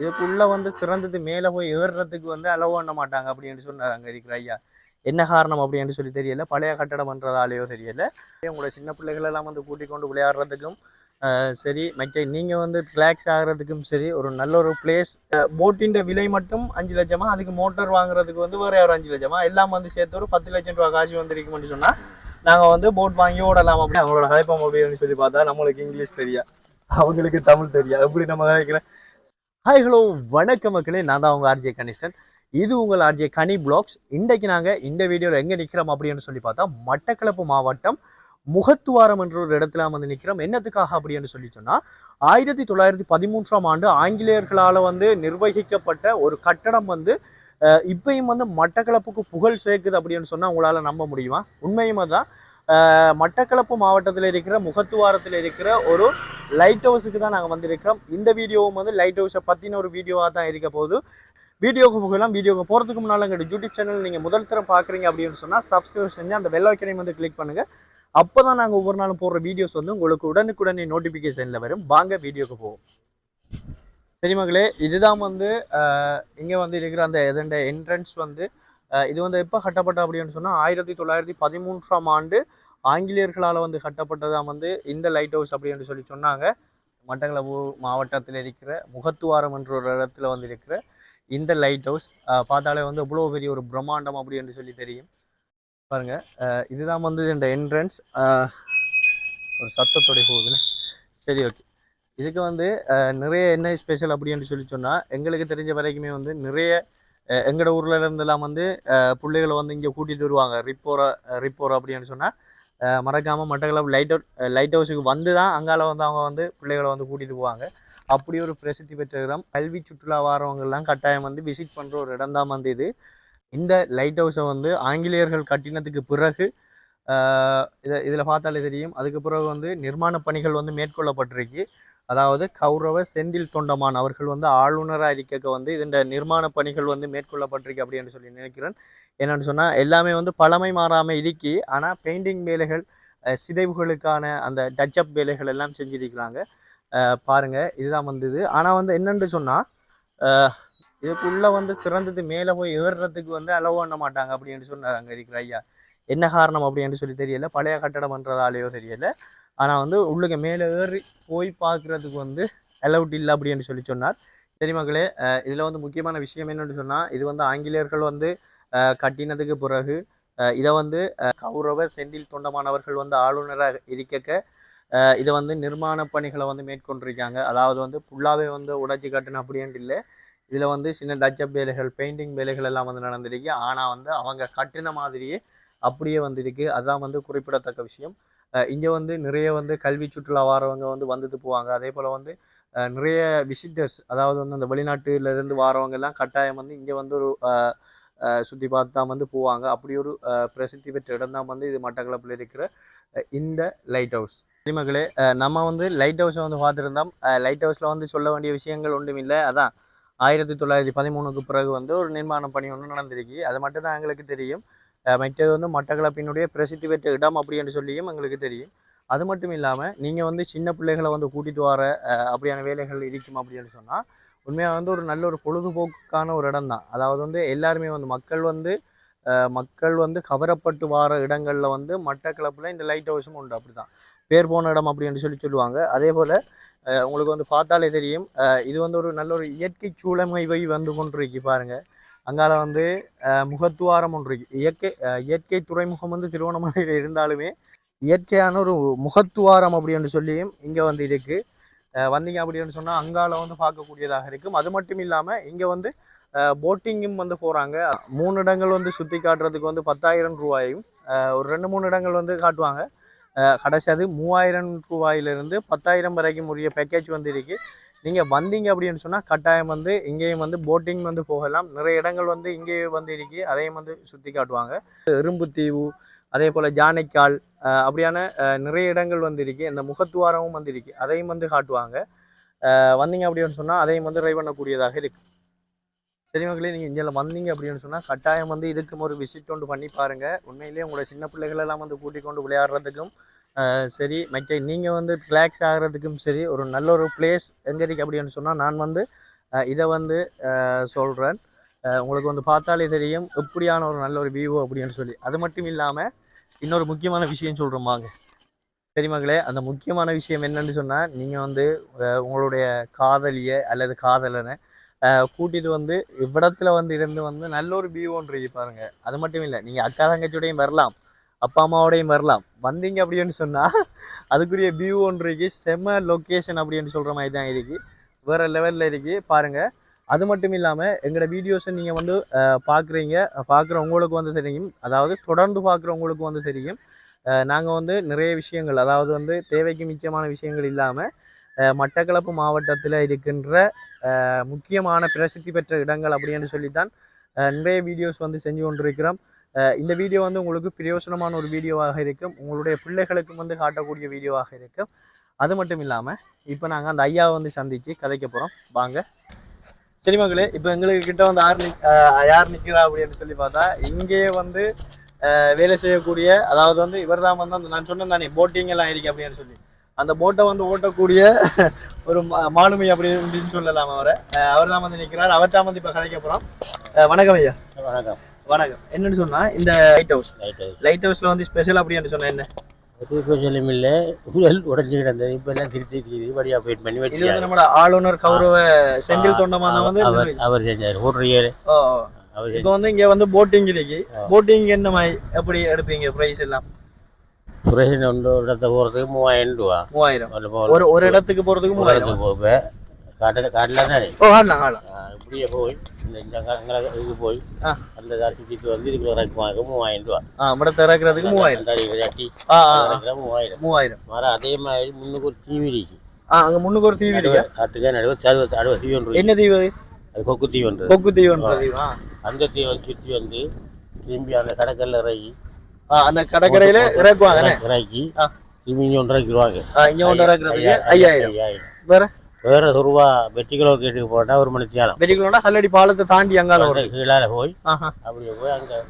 இதுக்குள்ள வந்து சிறந்தது மேலே போய் ஏறுறதுக்கு வந்து அலோவ் பண்ண மாட்டாங்க அப்படின்னு சொன்னார் அங்கே இருக்கிற ஐயா. என்ன காரணம் அப்படின்னு சொல்லி தெரியல. பழைய கட்டடம் பண்ணுறதாலேயோ தெரியல. உங்களோட சின்ன பிள்ளைகள் எல்லாம் வந்து கூட்டிக் கொண்டு விளையாடுறதுக்கும் சரி மற்ற நீங்கள் வந்து ரிலாக்ஸ் ஆகிறதுக்கும் சரி ஒரு நல்ல ஒரு பிளேஸ் போட்டின் விலை மட்டும் அஞ்சு லட்சமா அதுக்கு மோட்டர் வாங்குறதுக்கு வந்து வேற ஒரு அஞ்சு லட்சமா எல்லாம் வந்து சேர்த்து ஒரு பத்து லட்சம் ரூபா காசு வந்திருக்கும்னு சொன்னா நாங்கள் வந்து போட் வாங்கி ஓடலாம் அப்படி அவங்களோட ஹைப்பம் அப்படின்னு சொல்லி பார்த்தா நம்மளுக்கு இங்கிலீஷ் தெரியா அவங்களுக்கு தமிழ் தெரியா எப்படி நம்ம கதைக்கிறேன் ஹாய் ஹலோ வணக்கம் மக்களே. நான் தான் உங்கள் ஆர்ஜே கனிஷ்டன். இது உங்கள் ஆர்ஜே கனி பிளாக்ஸ் இன்றைக்கு நாங்கள் இந்த வீடியோவில் எங்கே நிற்கிறோம் அப்படின்னு சொல்லி பார்த்தா மட்டக்களப்பு மாவட்டம் முகத்துவாரம் என்ற ஒரு இடத்துல வந்து நிற்கிறோம் என்னத்துக்காக அப்படின்னு சொல்லி சொன்னால் ஆயிரத்தி தொள்ளாயிரத்தி பதிமூன்றாம் ஆண்டு ஆங்கிலேயர்களால் வந்து நிர்வகிக்கப்பட்ட ஒரு கட்டடம் வந்து இப்பயும் வந்து மட்டக்களப்புக்கு புகழ் சேர்க்குது அப்படின்னு சொன்னால் உங்களால் நம்ப முடியுமா? உண்மையுமே தான் மட்டக்களப்பு மாவட்டத்தில் இருக்கிற முகத்துவாரத்தில் இருக்கிற ஒரு லைட் ஹவுஸுக்கு தான் நாங்கள் வந்திருக்கிறோம். இந்த வீடியோவும் வந்து லைட் ஹவுஸை பற்றின ஒரு வீடியோவாக தான் இருக்க போகுது. வீடியோக்கு போகலாம். வீடியோக்கு போகிறதுக்கு முன்னால் எங்கள் யூடியூப் சேனல் நீங்கள் முதல் தரம் பார்க்குறீங்க அப்படின்னு சொன்னால் சப்ஸ்கிரைப் செஞ்சு அந்த பெல் ஐக்கனையும் வந்து கிளிக் பண்ணுங்கள் அப்போ தான் நாங்கள் ஒவ்வொரு நாளும் போடுற வீடியோஸ் வந்து உங்களுக்கு உடனுக்குடனே நோட்டிஃபிகேஷனில் வரும். வாங்க வீடியோக்கு போவோம். சரி மகளே இதுதான் வந்து இங்கே வந்து இருக்கிற அந்த எதண்ட என்ட்ரன்ஸ் வந்து இது வந்து எப்போ கட்டப்பட்ட அப்படின்னு சொன்னால் ஆயிரத்தி தொள்ளாயிரத்தி பதிமூன்றாம் ஆண்டு ஆங்கிலேயர்களால் வந்து கட்டப்பட்டதான் வந்து இந்த லைட் ஹவுஸ் அப்படின்னு சொல்லி சொன்னாங்க. மட்டக்களப்பு மாவட்டத்தில் இருக்கிற முகத்துவாரம் என்ற ஒரு இடத்துல வந்து இருக்கிற இந்த லைட் ஹவுஸ் பார்த்தாலே வந்து இவ்வளோ பெரிய ஒரு பிரம்மாண்டம் அப்படின்னு சொல்லி தெரியும். பாருங்க இதுதான் வந்து இந்த என்ட்ரன்ஸ் ஒரு சத்தத்துடைய போகுதுன்னு சரி ஓகே இதுக்கு வந்து நிறைய என்ன ஸ்பெஷல் அப்படின்னு சொல்லி சொன்னால் எங்களுக்கு தெரிஞ்ச வரைக்குமே வந்து நிறைய எங்களோட ஊரில் இருந்தெல்லாம் வந்து பிள்ளைகளை வந்து இங்கே கூட்டிகிட்டு வருவாங்க. ரிப்போரா ரிப்போரா அப்படின்னு சொன்னால் மறக்காமல் மட்டக்களப்பு லைட் ஹவுஸ் லைட் ஹவுஸுக்கு வந்து தான் அங்கால வந்து அவங்க வந்து பிள்ளைகளை வந்து கூட்டிகிட்டு போவாங்க. அப்படி ஒரு பிரசித்தி பெற்ற இடம். கல்வி சுற்றுலா வாரவங்கெல்லாம் கட்டாயம் வந்து விசிட் பண்ணுற ஒரு இடம் தான் வந்து இது. இந்த லைட் ஹவுஸை வந்து ஆங்கிலேயர்கள் கட்டினத்துக்கு பிறகு இதை இதில் பார்த்தாலே தெரியும். அதுக்கு பிறகு வந்து நிர்மாண பணிகள் வந்து மேற்கொள்ளப்பட்டிருக்கு. அதாவது கௌரவ செந்தில் தொண்டமான் அவர்கள் வந்து ஆளுநராக இருக்க வந்து இந்த நிர்மாண பணிகள் வந்து மேற்கொள்ளப்பட்டிருக்கு அப்படின்னு சொல்லி நினைக்கிறேன். என்னென்னு சொன்னால் எல்லாமே வந்து பழமை மாறாமல் இருக்கி. ஆனால் பெயிண்டிங் வேலைகள் சிதைவுகளுக்கான அந்த டச்சப் வேலைகள் எல்லாம் செஞ்சிருக்கிறாங்க. பாருங்கள் பாருங்க இதுதான் வந்தது ஆனால் வந்து என்னென்று சொன்னால் இதுக்குள்ளே வந்து திறந்தது மேலே போய் ஏறுறதுக்கு வந்து அலோவ் பண்ண மாட்டாங்க அப்படின்னு சொன்னார் அங்கே இருக்கிற ஐயா. என்ன காரணம் அப்படின்னு சொல்லி தெரியல. பழைய கட்டடம் பண்ணுறதாலேயோ தெரியல. ஆனால் வந்து உள்ளுக்கு மேலே ஏறி போய் பார்க்குறதுக்கு வந்து அலவுட் இல்லை அப்படின்னு சொல்லி சொன்னார். சரி மக்களே இதில் வந்து முக்கியமான விஷயம் என்னன்னு சொன்னால் இது வந்து ஆங்கிலேயர்கள் வந்து கட்டினதுக்கு பிறகு இதை வந்து கௌரவ செந்தில் தொண்டமானவர்கள் வந்து ஆளுநராக இருக்க இதை வந்து நிர்மாண பணிகளை வந்து மேற்கொண்டிருக்காங்க. அதாவது வந்து ஃபுல்லாகவே வந்து உடைச்சி கட்டணும் அப்படின்ட்டு இல்லை. இதில் வந்து சின்ன டச்சப் வேலைகள் பெயிண்டிங் வேலைகள் எல்லாம் வந்து நடந்திருக்கு. ஆனால் வந்து அவங்க கட்டின மாதிரியே அப்படியே வந்திருக்கு. அதுதான் வந்து குறிப்பிடத்தக்க விஷயம். இங்கே வந்து நிறைய வந்து கல்வி சுற்றுலா வாரவங்க வந்து வந்துட்டு போவாங்க. அதே போல் வந்து நிறைய விசிட்டர்ஸ் அதாவது வந்து அந்த வெளிநாட்டுலேருந்து வாரவங்க எல்லாம் கட்டாயம் வந்து இங்கே வந்து ஒரு சுற்றி பார்த்து தான் வந்து போவாங்க. அப்படி ஒரு பிரசித்தி பெற்ற இடம் தான் வந்து இது மட்டக்களப்பில் இருக்கிற இந்த லைட் ஹவுஸ் மகளே நம்ம வந்து லைட் ஹவுஸை வந்து பார்த்துருந்தோம். லைட் ஹவுஸில் வந்து சொல்ல வேண்டிய விஷயங்கள் ஒன்றும் இல்லை. அதான் ஆயிரத்தி தொள்ளாயிரத்தி பதிமூணுக்கு பிறகு வந்து ஒரு நிர்மாண பணி ஒன்று நடந்திருக்கு. அது மட்டும் தான் எங்களுக்கு தெரியும். மற்றது வந்து மட்டக்களப்பினுடைய பிரசித்தி பெற்ற இடம் அப்படின்னு சொல்லியும் எங்களுக்கு தெரியும். அது மட்டும் இல்லாமல் நீங்கள் வந்து சின்ன பிள்ளைகளை வந்து கூட்டிகிட்டு வர அப்படியான வேலைகள் இருக்கும் அப்படின்னு சொன்னால் உண்மையாக வந்து ஒரு நல்ல ஒரு பொழுதுபோக்குக்கான ஒரு இடம் தான் அதாவது வந்து எல்லாருமே வந்து மக்கள் வந்து மக்கள் வந்து கவரப்பட்டு வார இடங்களில் வந்து மட்டக்களப்பில் இந்த லைட் ஹவுஸும் உண்டு. அப்படி தான் பேர் போன இடம் அப்படின்னு சொல்லி சொல்லுவாங்க. அதே போல் உங்களுக்கு வந்து பார்த்தாலே தெரியும். இது வந்து ஒரு நல்ல ஒரு இயற்கை சூழமைவை வந்து கொண்டிருக்கு பாருங்கள் அங்கால வந்து முகத்துவாரம் ஒன்று இயற்கை இயற்கை துறைமுகம் வந்து திருவண்ணாமலையில் இருந்தாலுமே இயற்கையான ஒரு முகத்துவாரம் அப்படின்னு சொல்லியும் இங்கே வந்து இருக்கு. வந்தீங்க அப்படின்னு சொன்னால் அங்கால வந்து பார்க்கக்கூடியதாக இருக்கும். அது மட்டும் இல்லாமல் இங்கே வந்து போட்டிங்கும் வந்து போகிறாங்க மூணு இடங்கள் வந்து சுற்றி காட்டுறதுக்கு வந்து பத்தாயிரம் ரூபாயும் ஒரு ரெண்டு மூணு இடங்கள் வந்து காட்டுவாங்க. கடைசி அது மூவாயிரம் ரூபாயிலிருந்து பத்தாயிரம் வரைக்கும் உரிய பேக்கேஜ் வந்து நீங்கள் வந்தீங்க அப்படின்னு சொன்னால் கட்டாயம் வந்து இங்கேயும் வந்து போட்டிங் வந்து போகலாம். நிறைய இடங்கள் வந்து இங்கே வந்து இருக்கு. அதையும் வந்து சுற்றி காட்டுவாங்க. எறும்புத்தீவு அதே போல் ஜானைக்கால் அப்படியான நிறைய இடங்கள் வந்து இருக்கு. இந்த முகத்துவாரமும் வந்து இருக்கு. அதையும் வந்து காட்டுவாங்க. வந்தீங்க அப்படின்னு சொன்னால் அதையும் வந்து ட்ரை பண்ணக்கூடியதாக இருக்குது சரி மக்களே நீங்கள் இங்கே வந்தீங்க அப்படின்னு சொன்னால் கட்டாயம் வந்து இதுக்கும் ஒரு விசிட் ஒன்று பண்ணி பாருங்கள் உண்மையிலேயே உங்களோட சின்ன பிள்ளைகளெல்லாம் வந்து கூட்டிக் கொண்டு விளையாடுறதுக்கும் சரி மற்ற நீங்கள் வந்து ரிலாக்ஸ் ஆகிறதுக்கும் சரி ஒரு நல்ல ஒரு பிளேஸ் எங்கே இருக்கு அப்படின்னு சொன்னால் நான் வந்து இதை வந்து சொல்கிறேன் உங்களுக்கு வந்து பார்த்தாலே தெரியும் எப்படியான ஒரு நல்ல ஒரு வியூ அப்படின்னு சொல்லி. அது மட்டும் இல்லாமல் இன்னொரு முக்கியமான விஷயம் சொல்கிறோம் வாங்க. சரி மகளே அந்த முக்கியமான விஷயம் என்னன்னு சொன்னால் நீங்கள் வந்து உங்களுடைய காதலியை அல்லது காதலனை கூட்டிட்டு வந்து இவ்விடத்துல வந்து இருந்து வந்து நல்ல ஒரு வியூ ஒன்று இருக்கு பாருங்க. அது மட்டும் இல்லை நீங்கள் அக்கா தங்கச்சியோடையும் வரலாம் அப்பா அம்மாவோடையும் வரலாம். வந்தீங்க அப்படின்னு சொன்னால் அதுக்குரிய வியூ ஒன்று இருக்கு. செம்ம லொக்கேஷன் அப்படின்னு சொல்கிற மாதிரி தான் இருக்கு. வேறு லெவலில் இருக்கு. பாருங்க. அது மட்டும் இல்லாமல் எங்களோட வீடியோஸை நீங்கள் வந்து பார்க்குறீங்க பார்க்குற உங்களுக்கு வந்து தெரியும். அதாவது தொடர்ந்து பார்க்குறவங்களுக்கு வந்து தெரியும். நாங்கள் வந்து நிறைய விஷயங்கள் அதாவது வந்து தேவைக்கு மிச்சமான விஷயங்கள் இல்லாமல் மட்டக்களப்பு மாவட்டத்தில் இருக்கின்ற அஹ், முக்கியமான பிரசித்தி பெற்ற இடங்கள் அப்படின்னு சொல்லித்தான் நிறைய வீடியோஸ் வந்து செஞ்சு கொண்டிருக்கிறோம். அஹ், இந்த வீடியோ வந்து உங்களுக்கு பிரயோசனமான ஒரு வீடியோவாக இருக்கும். உங்களுடைய பிள்ளைகளுக்கும் வந்து காட்டக்கூடிய வீடியோவாக இருக்கும். அது மட்டும் இல்லாமல் இப்போ நாங்கள் அந்த ஐயாவை வந்து சந்தித்து கதைக்க போகிறோம் வாங்க. சரி மகளே இப்போ எங்களுக்கு கிட்ட வந்து யார் நிக் யார் நிற்கிறா அப்படின்னு சொல்லி பார்த்தா இங்கேயே வந்து வேலை செய்யக்கூடிய அதாவது வந்து இவர் தான் வந்து அந்த நான் சொன்னேன் தானே போட்டிங் எல்லாம் இருக்கு அப்படின்னு சொல்லி. அந்த போட்டை வந்து ஓட்டக்கூடிய ஒரு மாலுமி அப்படி அப்படின்னு சொல்லலாம் அவரை. அவர் தான் வந்து நிற்கிறார் அவர்கிட்ட வந்து இப்போ கதைக்க போகிறோம் வணக்கம் ஐயா. வணக்கம். வணக்கம். என்னன்னு சொன்னா இந்த லைட் ஹவுஸ் லைட் ஹவுஸ்ல வந்து ஸ்பெஷல் அப்படின்னு சொன்னா என்ன? ஒரு ஸ்பெஷலும் இல்லை. உடல் உடஞ்சி கிடந்தது இப்போ எல்லாம் திருத்தி படியா வெயிட் பண்ணி வச்சு நம்மளோட ஆளுநர் கௌரவ செந்தில் தொண்டமான வந்து அவர் அவர் செஞ்சார். ஓட்டுறியர் ஓ, அவர் இப்போ வந்து இங்க வந்து போட்டிங் இருக்கு. போட்டிங் என்ன மாதிரி? எப்படி எடுப்பீங்க பிரைஸ் எல்லாம்? சுரேஷன் ஒன்று இடத்த போகிறதுக்கு மூவாயிரம் ரூபா. மூவாயிரம். ஒரு ஒரு இடத்துக்கு போறதுக்கு மூவாயிரம். போவேன் காட்டில் காட்டில் தானே? ஓ ஆடலாம் ஆ, இப்படியே போய் இந்த இந்த இதுக்கு போய். அந்த கார் சுற்றிட்டு வந்து இதுக்கு இறக்குவாங்க மூவாயிரம் ரூபா. ஆ மடத்தை இறக்குறதுக்கு மூவாயிரம். இறக்குற மூவாயிரம். மூவாயிரம். மர அதே மாதிரி முன்னுக்கு ஒரு டிவி இருக்கு ஆ அங்க முன்னுக்கு ஒரு தீவு இருக்கு அதுக்கு நடுவு அறுபது அறுபது ஒன்று என்ன தீவு அது? அது கொக்கு தீவு ஒன்று. கொக்கு தீவுன்ற தீவு ஆ. அந்த தீவை சுற்றி வந்து திரும்பி அந்த கடற்கல்ல இறங்கி அந்த கடற்கரையில இறக்குவாங்க? இறக்கி. திரும்பி இங்கே ஒன்று இறக்கிடுவாங்க. ஆ, இங்க ஒன்று இறக்குறதுக்கு ஐயாயிரம் வேற? வேற ரூபா வெட்டி கிலோ கேட்டுக்கு போட்டா ஒரு மணி நேரம். வெடிக்கணும்னா கல்லடி பாலத்தை தாண்டி அங்கால கீழால போய். அப்படியே போய் அங்க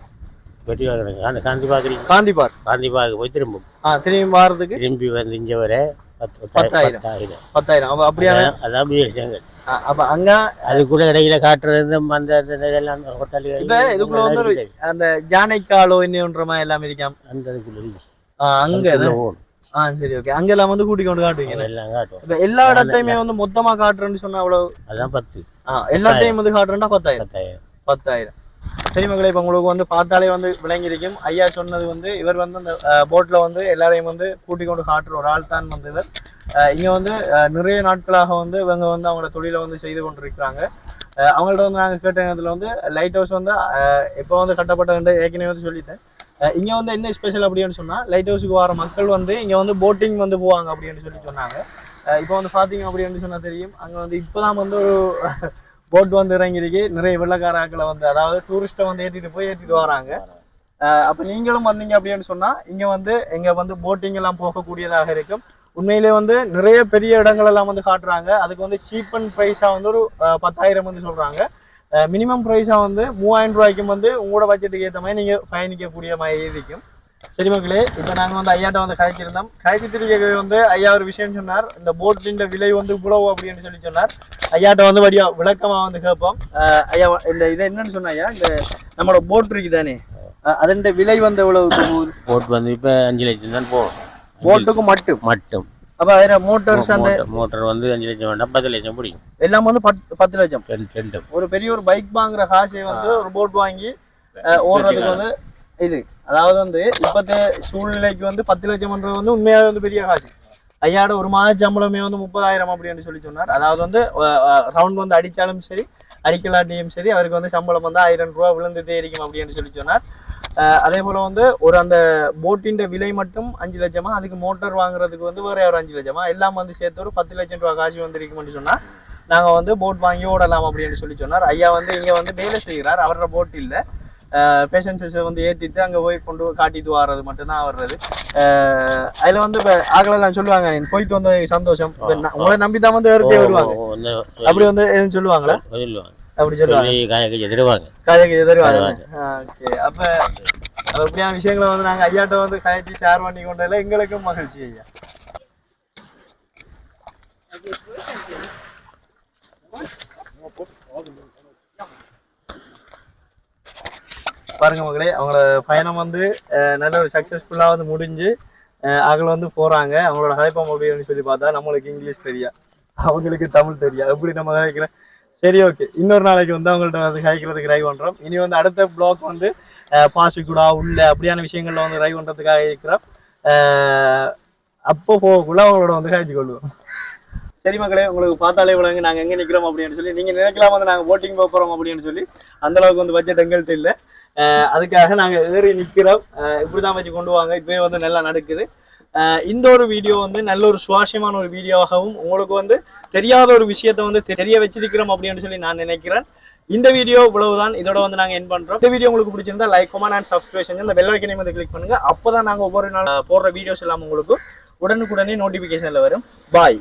வெட்டி வாங்குறாங்க. அந்த காந்தி பாக்குறீங்க காந்தி பார்க். காந்தி பார்க்க போய் திரும்பும். திரும்பி வாரத்துக்கு திரும்பி வந்து இங்க வர பத்து பத்தாயிரம். பத்தாயிரம். பத்தாயிரம். அப்ப அப்படியான அதான் ஆ, அப்ப அங்க அது கூட இடையில காட்டுறது அந்த அந்த இதெல்லாம் இதுக்குள்ள வந்து அந்த ஜானைக்காலோ என்னன்ற மாதிரி எல்லாம் இருக்காம். அந்த இதுக்குள்ள அங்க. ஆ சரி ஓகே. அங்க எல்லாம் வந்து கூட்டி கொண்டு காட்டுவீங்க? எல்லாம் இப்ப எல்லா இடத்தையுமே வந்து மொத்தமா காட்டுறேன்னு சொன்னா அவ்வளவு? அதான் பத்து. ஆ, எல்லாத்தையும் வந்து காட்டுறேன்னா பத்தாயிரம். பத்தாயிரம். பத்தாயிரம். சரி மகளே இப்ப உங்களுக்கு வந்து பார்த்தாலே வந்து விளங்கியிருக்கும். ஐயா சொன்னது வந்து இவர் வந்து அந்த போட்ல வந்து எல்லாரையும் வந்து கூட்டி கொண்டு காட்டுற ஒரு ஆள் தான் வந்து இவர். இங்க வந்து நிறைய நாட்களாக வந்து இவங்க வந்து அவங்களோட தொழிலை வந்து செய்து கொண்டிருக்கிறாங்க. அவங்கள்ட்ட வந்து நாங்கள் கேட்ட நேரத்தில் வந்து லைட் ஹவுஸ் வந்து எப்போ வந்து கட்டப்பட்டதுன்ற ஏற்கனவே வந்து சொல்லிட்டேன். இங்கே இங்க வந்து என்ன ஸ்பெஷல் அப்படின்னு சொன்னா லைட் ஹவுஸுக்கு வர மக்கள் வந்து இங்க வந்து போட்டிங் வந்து போவாங்க அப்படின்னு சொல்லி சொன்னாங்க. இப்போ வந்து பாத்தீங்க அப்படின்னு சொன்னா தெரியும். அங்க வந்து இப்பதான் வந்து ஒரு போட் வந்து இறங்கிருக்கு நிறைய வெள்ளக்காராக்களை வந்து அதாவது டூரிஸ்ட்டை வந்து ஏற்றிட்டு போய் ஏற்றிட்டு வராங்க. அப்போ அப்ப நீங்களும் வந்தீங்க அப்படின்னு சொன்னா இங்க வந்து எங்க வந்து போட்டிங் எல்லாம் போகக்கூடியதாக இருக்கும். உண்மையிலே வந்து நிறைய பெரிய இடங்கள் எல்லாம் வந்து காட்டுறாங்க. அதுக்கு வந்து சீப் அண்ட் ப்ரைஸா வந்து ஒரு பத்தாயிரம் வந்து சொல்றாங்க. மினிமம் ப்ரைஸா வந்து மூவாயிரம் ரூபாய்க்கும் வந்து உங்களோட பட்ஜெட்டுக்கு ஏற்ற மாதிரி நீங்க பயணிக்கக்கூடிய மாதிரி இருக்கும். சரி மக்களே இப்போ நாங்கள் வந்து ஐயாட்ட வந்து கதைச்சிருந்தோம். கதைச்சிட்டு வந்து ஐயா ஒரு விஷயம் சொன்னார். இந்த போட்டின் விலை வந்து இவ்வளவு அப்படின்னு சொல்லி சொன்னார். ஐயாட்ட வந்து வடியா விளக்கமா வந்து கேட்போம். ஐயா இந்த இது என்னன்னு சொன்னா ஐயா இந்த நம்மளோட போட் இருக்குதானே? தானே அதன் விலை வந்து எவ்வளவு? போட் வந்து இப்போ அஞ்சு லட்சம் தான் போகும். போட்டுக்கு மட்டும். மட்டும். அப்ப அதுல மோட்டார்ஸ் அந்த மோட்டர் வந்து அஞ்சு லட்சம் வேண்டாம் பத்து லட்சம் பிடிக்கும். எல்லாம் வந்து பத்து பத்து லட்சம். ரெண்டு ஒரு பெரிய ஒரு பைக் வாங்குற காசை வந்து ஒரு போட் வாங்கி ஓடுறதுக்கு வந்து இது. அதாவது வந்து இப்பத்த சூழ்நிலைக்கு வந்து பத்து லட்சம்ன்றது வந்து உண்மையாவே வந்து பெரிய காசு. ஐயாட ஒரு மாத சம்பளமே வந்து முப்பதாயிரம் அப்படின்னு சொல்லி சொன்னார். அதாவது வந்து ரவுண்ட் வந்து அடிச்சாலும் சரி அடிக்கலாட்டியும் சரி அவருக்கு வந்து சம்பளம் வந்து ஆயிரம் ரூபா விழுந்துட்டே இருக்கும் அப்படின்னு சொல்லி சொன்னார். அதே போல வந்து ஒரு அந்த போட்டின் விலை மட்டும் அஞ்சு லட்சமா அதுக்கு மோட்டார் வாங்குறதுக்கு வந்து வேற ஒரு அஞ்சு லட்சமா எல்லாம் வந்து சேர்த்து ஒரு பத்து லட்சம் ரூபா காசு வந்து இருக்கும்னு சொன்னா நாங்க வந்து போட் வாங்கி ஓடலாம் அப்படின்னு சொல்லி சொன்னார். ஐயா வந்து இங்க வந்து வேலை செய்கிறார் அவரோட போட் இல்ல. பேஷன்ஸை வந்து ஏத்திட்டு அங்க போய் கொண்டு காட்டிட்டு வர்றது மட்டும்தான் வர்றது. அதுல வந்து இப்ப ஆகலாம் சொல்லுவாங்க போயிட்டு வந்த சந்தோஷம். உங்களை நம்பி தான் வந்து வருவாங்க. அப்படி வந்து எதுவும் சொல்லுவாங்களா? சொல்லுவாங்க அப்படி சொல்லுவாங்க. காயகஜி தருவாங்க காயகஜி ஓகே அப்ப அப்படியான விஷயங்களை வந்து நாங்க ஐயாட்ட வந்து காய்ச்சி ஷேர் பண்ணி கொண்டதில் எங்களுக்கும் மகிழ்ச்சி ஐயா. பாருங்க மக்களே அவங்களோட பயணம் வந்து நல்ல ஒரு சக்ஸஸ்ஃபுல்லாக வந்து முடிஞ்சு அகல வந்து போறாங்க. அவங்களோட ஹைப்பம் அப்படின்னு சொல்லி பார்த்தா நம்மளுக்கு இங்கிலீஷ் தெரியா? அவங்களுக்கு தமிழ் தெரியா? எப்படி நம்ம கேட்குறேன் சரி ஓகே இன்னொரு நாளைக்கு வந்து அவங்கள்ட்ட வந்து கழிக்கிறதுக்கு ட்ரை பண்ணுறோம் இனி வந்து அடுத்த பிளாக் வந்து அஹ், பாசிக்குடா உள்ள அப்படியான விஷயங்கள்ல வந்து ட்ரை பண்ணுறதுக்காக இருக்கிறோம். அப்போ போகக்குள்ள அவங்களோட வந்து காய்ச்சி கொள்வோம். சரி மக்களே உங்களுக்கு பார்த்தாலே விளங்க நாங்க எங்க நிக்கிறோம் அப்படின்னு சொல்லி நீங்க நினைக்கலாம் வந்து நாங்க போட்டிங் போக போறோம் அப்படின்னு சொல்லி அந்த அளவுக்கு வந்து பட்ஜெட் எங்கள்கிட்ட இல்லை. அதுக்காக நாங்க ஏறி நிக்கிறோம். இப்படிதான் வச்சு கொண்டு வாங்க. இப்பவே வந்து நல்லா நடக்குது. இந்த ஒரு வீடியோ வந்து நல்ல ஒரு சுவாரஸ்யமான ஒரு வீடியோவாகவும் உங்களுக்கு வந்து தெரியாத ஒரு விஷயத்த வந்து தெரிய வச்சிருக்கிறோம் அப்படின்னு சொல்லி நான் நினைக்கிறேன். இந்த வீடியோ இவ்வளவுதான். இதோட வந்து நாங்கள் என் பண்றோம். இந்த வீடியோ உங்களுக்கு பிடிச்சிருந்தா லைக் கமெண்ட் அண்ட் சப்ஸ்கிரைப் இந்த பெல் வந்து கிளிக் பண்ணுங்க. அப்போதான் நாங்கள் ஒவ்வொரு நாள் போடுற வீடியோஸ் எல்லாம் உங்களுக்கு உடனுக்குடனே நோட்டிபிகேஷன்ல வரும். பாய்